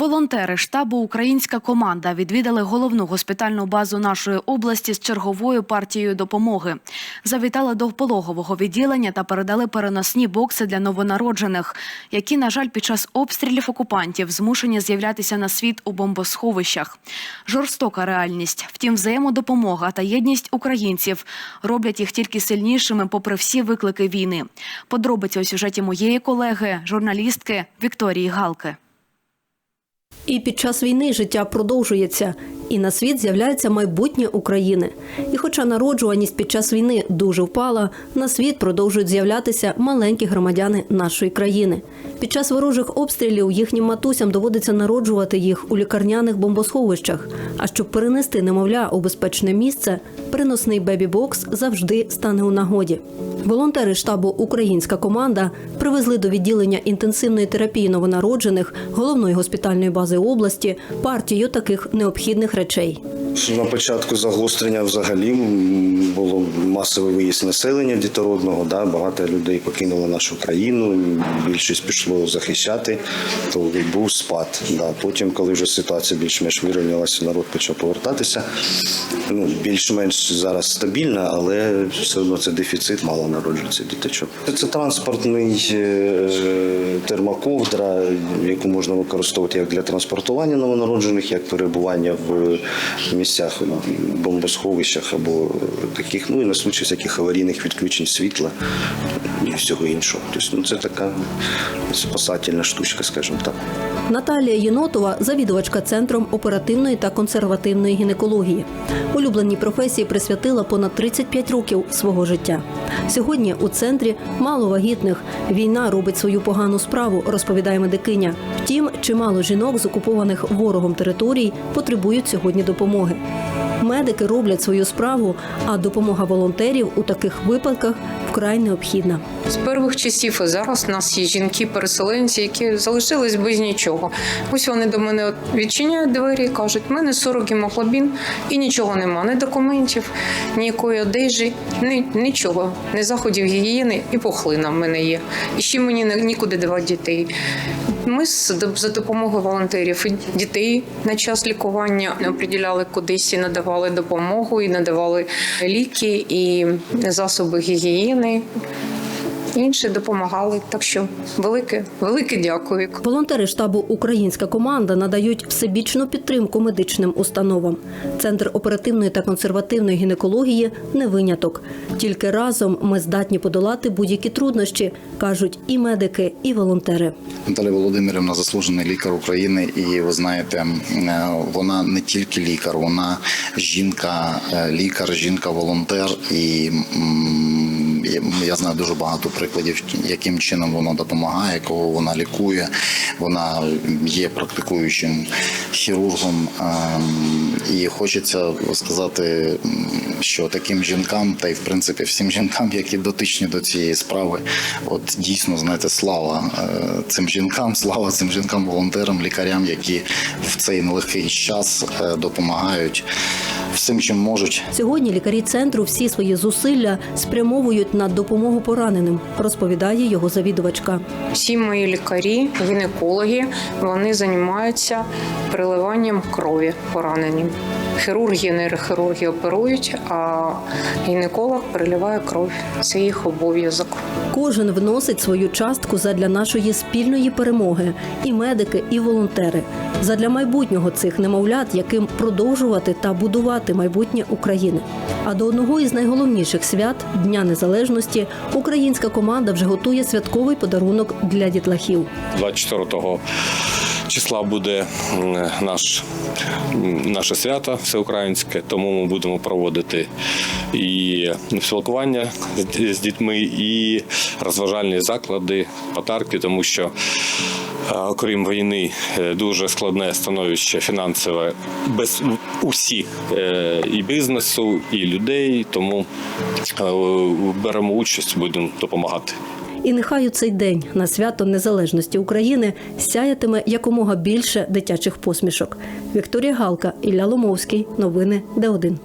Волонтери штабу Українська команда відвідали головну госпітальну базу нашої області з черговою партією допомоги. Завітали до пологового відділення та передали переносні бокси для новонароджених, які, на жаль, під час обстрілів окупантів змушені з'являтися на світ у бомбосховищах. Жорстока реальність. Втім, взаємодопомога та єдність українців роблять їх тільки сильнішими, попри всі виклики війни. Подробиці у сюжеті моєї колеги, журналістки Вікторії Галки. І під час війни життя продовжується, і на світ з'являється майбутнє України. І хоча народжуваність під час війни дуже впала, на світ продовжують з'являтися маленькі громадяни нашої країни. Під час ворожих обстрілів їхнім матусям доводиться народжувати їх у лікарняних бомбосховищах. А щоб перенести немовля у безпечне місце, переносний бебі-бокс завжди стане у нагоді. Волонтери штабу Українська команда привезли до відділення інтенсивної терапії новонароджених головної госпітальної бази області партію таких необхідних речей. На початку загострення взагалі було масовий виїзд населення дітородного. Да, багато людей покинуло нашу країну, більшість пішло захищати, то був спад. Да. Потім, коли вже ситуація більш-менш вирівнялася, народ почав повертатися. Ну, більш-менш зараз стабільна, але все одно це дефіцит, мало народжується діточок. Це транспортний е, термоковдра, яку можна використовувати як для транспортування новонароджених, як перебування в місцях бомбосховищах або таких, ну і на случай всяких аварійних відключень світла і всього іншого. Тобто, ну, це така спасательна штучка, скажімо так. Наталія Єнотова завідувачка центром оперативної та консервативної гінекології. Улюбленій професії присвятила понад 35 років свого життя. Сьогодні у центрі мало вагітних. Війна робить свою погану справу, розповідає медикиня. Втім, чимало жінок з окупованих ворогом територій потребують сьогодні допомоги. Медики роблять свою справу, а допомога волонтерів у таких випадках вкрай необхідна. З перших часів і зараз у нас є жінки-переселенці, які залишились без нічого. Ось вони до мене відчиняють двері і кажуть, в мене 40 гемоглобін і нічого нема, ні документів, ніякої одежі, ні, нічого, ні заходів гігієни і пухлина в мене є. І ще мені не- нікуди девати дітей. Ми за допомогою волонтерів і дітей на час лікування оприділяли кудись і надавали допомогу, і надавали ліки, і засоби гігієни. Інші допомагали. Так що велике, велике дякую. Волонтери штабу Українська команда надають всебічну підтримку медичним установам. Центр оперативної та консервативної гінекології не виняток. Тільки разом ми здатні подолати будь-які труднощі, кажуть і медики, і волонтери. Наталя Володимирівна заслужений лікар України, і ви знаєте, е, вона не тільки лікар, вона жінка, е, лікар, жінка-волонтер. І я знаю дуже багато прикладів, яким чином вона допомагає, кого вона лікує. Вона є практикуючим хірургом. ем, І хочеться сказати, що таким жінкам, та й в принципі всім жінкам, які дотичні до цієї справи, от дійсно знаєте, слава е, цим жінкам, слава цим жінкам, волонтерам, лікарям, які в цей нелегкий час е, допомагають всім, чим можуть. Сьогодні лікарі центру всі свої зусилля спрямовують на допомогу пораненим, розповідає його завідувачка. Всі мої лікарі, гінекологи, вони займаються переливанням крові пораненим. Хірурги, нейрохірурги оперують, а гінеколог переливає кров. Це їх обов'язок. Кожен вносить свою частку задля нашої спільної перемоги, і медики, і волонтери, задля майбутнього цих немовлят, яким продовжувати та будувати майбутнє України. А до одного із найголовніших свят Дня Незалежності українська команда вже готує святковий подарунок для дітлахів. 24 числа буде наш, наше свято всеукраїнське, тому ми будемо проводити і спілкування з дітьми, і розважальні заклади, подарки, тому що. Окрім війни, е, дуже складне становище фінансове без усіх е, і бізнесу, і людей. Тому е, беремо участь, будемо допомагати. І нехай у цей день на свято Незалежності України сяятиме якомога більше дитячих посмішок. Вікторія Галка, Ілля Ломовський. Новини Д1.